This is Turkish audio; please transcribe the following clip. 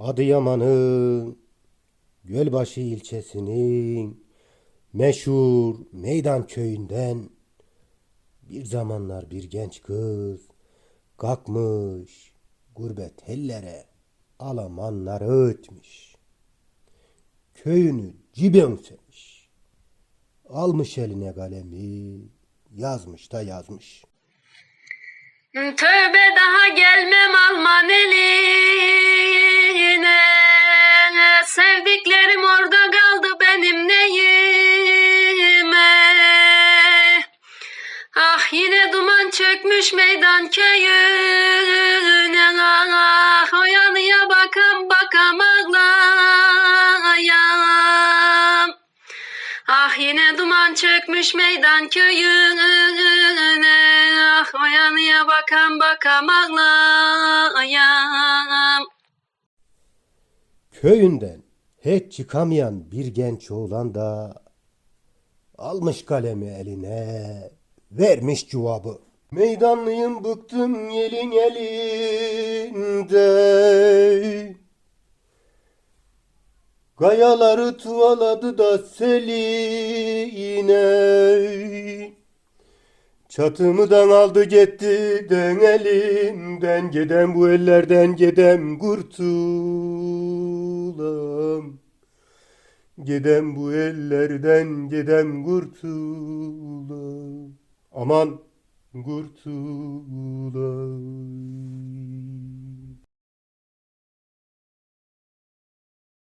Adıyaman'ın Gölbaşı ilçesinin meşhur Meydan köyünden bir zamanlar bir genç kız kalkmış gurbet ellere Alamanları ötmüş. Köyünü cibensemiş. Almış eline kalemi yazmış da yazmış. Tövbe daha gelmem Alman eline çökmüş meydan köyüne o yanıya bakam bakam ağlayam. Ah yine duman çökmüş meydan köyüne. Ah o yanıya bakam bakam ağlayam. Köyünden hiç çıkamayan bir genç oğlan da almış kalemi eline vermiş cevabı. Meydanlıyım bıktım yelin elinde. Kayaları tuvaladı da seline. Çatımıdan aldı gitti den elimden gidem bu ellerden gidem kurtulam. Gidem bu ellerden gidem kurtulam. Aman kurtulam.